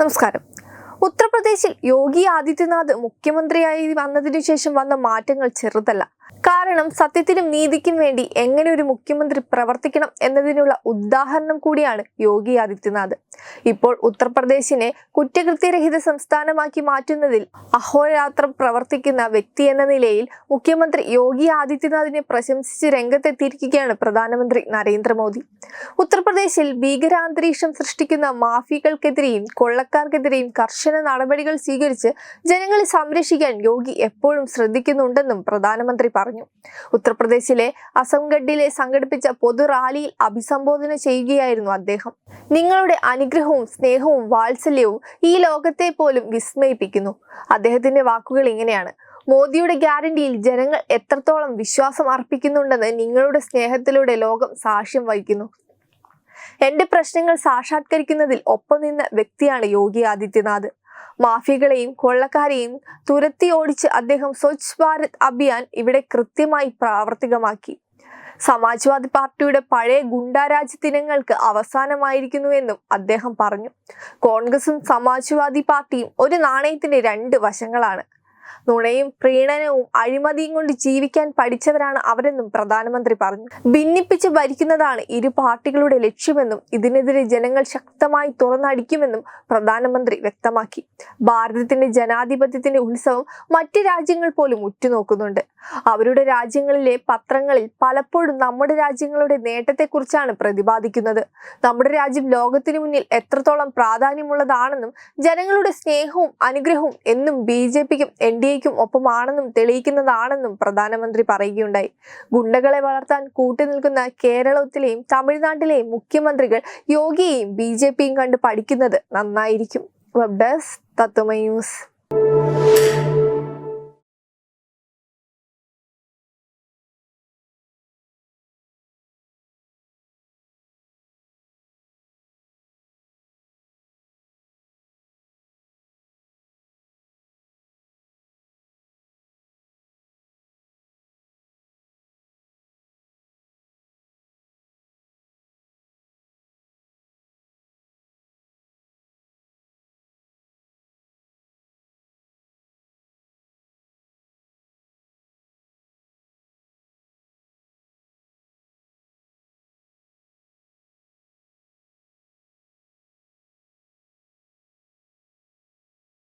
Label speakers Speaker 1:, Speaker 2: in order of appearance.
Speaker 1: നമസ്കാരം ഉത്തർപ്രദേശിൽ യോഗി ആദിത്യനാഥ് മുഖ്യമന്ത്രിയായി വന്നതിനു ശേഷം വന്ന മാറ്റങ്ങൾ ചെറുതല്ല കാരണം സത്യത്തിനും നീതിക്കും വേണ്ടി എങ്ങനെ ഒരു മുഖ്യമന്ത്രി പ്രവർത്തിക്കണം എന്നതിനുള്ള ഉദാഹരണം കൂടിയാണ് യോഗി ആദിത്യനാഥ് ഇപ്പോൾ ഉത്തർപ്രദേശിനെ കുറ്റകൃത്യരഹിത സംസ്ഥാനമാക്കി മാറ്റുന്നതിൽ അഹോരാത്രം പ്രവർത്തിക്കുന്ന വ്യക്തി എന്ന നിലയിൽ മുഖ്യമന്ത്രി യോഗി ആദിത്യനാഥിനെ പ്രശംസിച്ച് രംഗത്തെത്തിയിരിക്കുകയാണ് പ്രധാനമന്ത്രി നരേന്ദ്രമോദി ഉത്തർപ്രദേശിൽ ഭീകരാന്തരീക്ഷം സൃഷ്ടിക്കുന്ന മാഫികൾക്കെതിരെയും കൊള്ളക്കാർക്കെതിരെയും കർശന നടപടികൾ സ്വീകരിച്ച് ജനങ്ങളെ സംരക്ഷിക്കാൻ യോഗി എപ്പോഴും ശ്രദ്ധിക്കുന്നുണ്ടെന്നും പ്രധാനമന്ത്രി പറഞ്ഞു ഉത്തർപ്രദേശിലെ അസംഗഡിലെ സംഘടിപ്പിച്ച പൊതു റാലിയിൽ അഭിസംബോധന ചെയ്യുകയായിരുന്നു അദ്ദേഹം നിങ്ങളുടെ അനുഗ്രഹവും സ്നേഹവും വാത്സല്യവും ഈ ലോകത്തെ പോലും വിസ്മയിപ്പിക്കുന്നു അദ്ദേഹത്തിന്റെ വാക്കുകൾ ഇങ്ങനെയാണ് മോദിയുടെ ഗ്യാരണ്ടിയിൽ ജനങ്ങൾ എത്രത്തോളം വിശ്വാസം അർപ്പിക്കുന്നുണ്ടെന്ന് നിങ്ങളുടെ സ്നേഹത്തിലൂടെ ലോകം സാക്ഷ്യം വഹിക്കുന്നു എന്റെ പ്രശ്നങ്ങൾ സാക്ഷാത്കരിക്കുന്നതിൽ ഒപ്പം നിന്ന വ്യക്തിയാണ് യോഗി ആദിത്യനാഥ് മാഫിയകളെയും കൊള്ളക്കാരെയും തുരത്തി ഓടിച്ച് അദ്ദേഹം സ്വച്ഛ് ഭാരത് അഭിയാൻ ഇവിടെ കൃത്യമായി പ്രാവർത്തികമാക്കി സമാജ്വാദി പാർട്ടിയുടെ പഴയ ഗുണ്ടാരാജ് ദിനങ്ങൾക്ക് അവസാനമായിരിക്കുന്നുവെന്നും അദ്ദേഹം പറഞ്ഞു കോൺഗ്രസും സമാജ്വാദി പാർട്ടിയും ഒരു നാണയത്തിന്റെ രണ്ട് വശങ്ങളാണ് നുണയും പ്രീണനവും അഴിമതിയും കൊണ്ട് ജീവിക്കാൻ പഠിച്ചവരാണ് അവരെന്നും പ്രധാനമന്ത്രി പറഞ്ഞു ഭിന്നിപ്പിച്ച് ഭരിക്കുന്നതാണ് ഇരു പാർട്ടികളുടെ ലക്ഷ്യമെന്നും ഇതിനെതിരെ ജനങ്ങൾ ശക്തമായി തുറന്നടിക്കുമെന്നും പ്രധാനമന്ത്രി വ്യക്തമാക്കി ഭാരതത്തിന്റെ ജനാധിപത്യത്തിന്റെ ഉത്സവം മറ്റ് രാജ്യങ്ങൾ പോലും ഉറ്റുനോക്കുന്നുണ്ട് അവരുടെ രാജ്യങ്ങളിലെ പത്രങ്ങളിൽ പലപ്പോഴും നമ്മുടെ രാജ്യങ്ങളുടെ നേട്ടത്തെക്കുറിച്ചാണ് പ്രതിപാദിക്കുന്നത് നമ്മുടെ രാജ്യം ലോകത്തിന് മുന്നിൽ എത്രത്തോളം പ്രാധാന്യമുള്ളതാണെന്നും ജനങ്ങളുടെ സ്നേഹവും അനുഗ്രഹവും എന്നും ബി ജെ പിക്കും എൻ എൻഡിഎക്കും ഒപ്പമാണെന്നും തെളിയിക്കുന്നതാണെന്നും പ്രധാനമന്ത്രി പറയുകയുണ്ടായി ഗുണ്ടകളെ വളർത്താൻ കൂട്ടുനിൽക്കുന്ന കേരളത്തിലെയും തമിഴ്നാട്ടിലെയും മുഖ്യമന്ത്രികൾ യോഗിയെയും ബി ജെ പിയും കണ്ട് പഠിക്കുന്നത് നന്നായിരിക്കും വെബ് ഡെസ്ക് തത്വമ ന്യൂസ്